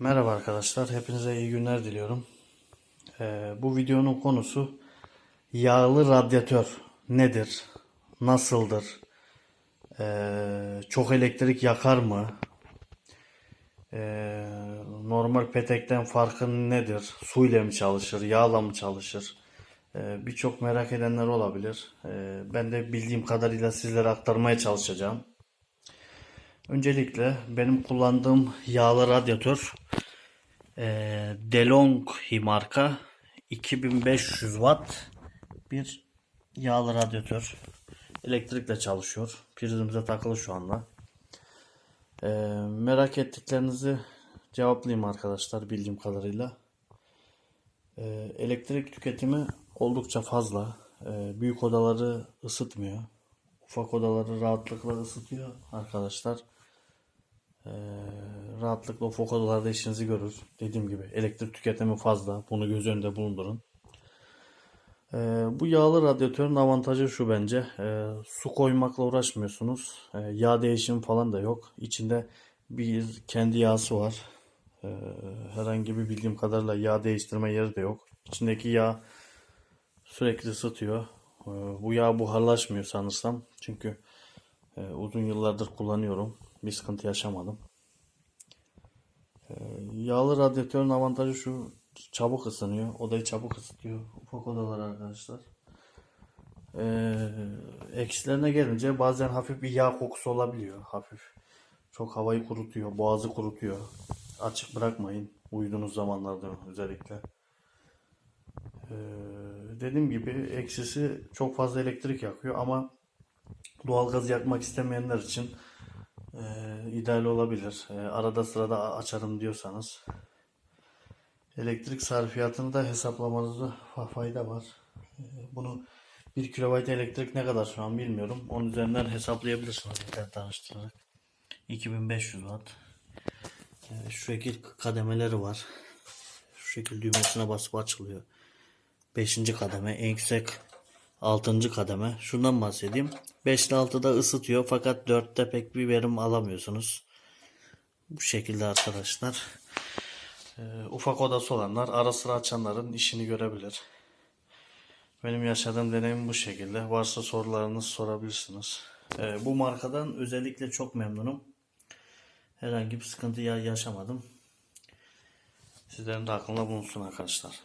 Merhaba arkadaşlar, hepinize iyi günler diliyorum. Ee, bu videonun konusu yağlı radyatör nedir, nasıldır, Ee, çok elektrik yakar mı, Ee, normal petekten farkı nedir, su ile mi çalışır, yağla mı çalışır, Ee, birçok merak edenler olabilir. Ee, ben de bildiğim kadarıyla sizlere aktarmaya çalışacağım. Öncelikle benim kullandığım yağlı radyatör ee, DeLonghi marka 2500 watt bir yağlı radyatör. Elektrikle çalışıyor. Prizimize takılı şu anda. Ee, merak ettiklerinizi cevaplayayım arkadaşlar bildiğim kadarıyla. Ee, elektrik tüketimi oldukça fazla. Ee, büyük odaları ısıtmıyor. Ufak odaları rahatlıkla ısıtıyor arkadaşlar. Ee, rahatlıkla odalarda işinizi görür. Dediğim gibi elektrik tüketimi fazla. Bunu göz önünde bulundurun. Ee, bu yağlı radyatörün avantajı şu bence. Ee, su koymakla uğraşmıyorsunuz. Ee, yağ değişimi falan da yok. İçinde bir kendi yağısı var. Ee, herhangi bir bildiğim kadarıyla yağ değiştirme yeri de yok. İçindeki yağ sürekli ısıtıyor. Ee, bu yağ buharlaşmıyor sanırsam. Çünkü e, uzun yıllardır kullanıyorum. Bir sıkıntı yaşamadım. Yağlı radyatörün avantajı şu çabuk ısınıyor. Odayı çabuk ısıtıyor. Ufak odalar arkadaşlar. Ee, eksilerine gelince bazen hafif bir yağ kokusu olabiliyor. Hafif. Çok havayı kurutuyor. Boğazı kurutuyor. Açık bırakmayın. Uyuduğunuz zamanlarda özellikle. Ee, dediğim gibi eksisi çok fazla elektrik yakıyor ama doğalgaz yakmak istemeyenler için e, ideal olabilir. E, arada sırada açarım diyorsanız. Elektrik sarfiyatını da hesaplamanızda fa- fayda var. E, bunu 1 kW elektrik ne kadar şu an bilmiyorum. Onun üzerinden hesaplayabilirsiniz internet araştırarak. 2500 watt. Şu şekil kademeleri var. Şu şekil düğmesine basıp açılıyor. 5. kademe en yüksek 6. kademe. Şundan bahsedeyim. 5 ile 6'da ısıtıyor fakat 4'te pek bir verim alamıyorsunuz. Bu şekilde arkadaşlar. Ee, ufak odası olanlar ara sıra açanların işini görebilir. Benim yaşadığım deneyim bu şekilde. Varsa sorularınızı sorabilirsiniz. Ee, bu markadan özellikle çok memnunum. Herhangi bir sıkıntı ya- yaşamadım. Sizlerin de aklında bulunsun arkadaşlar.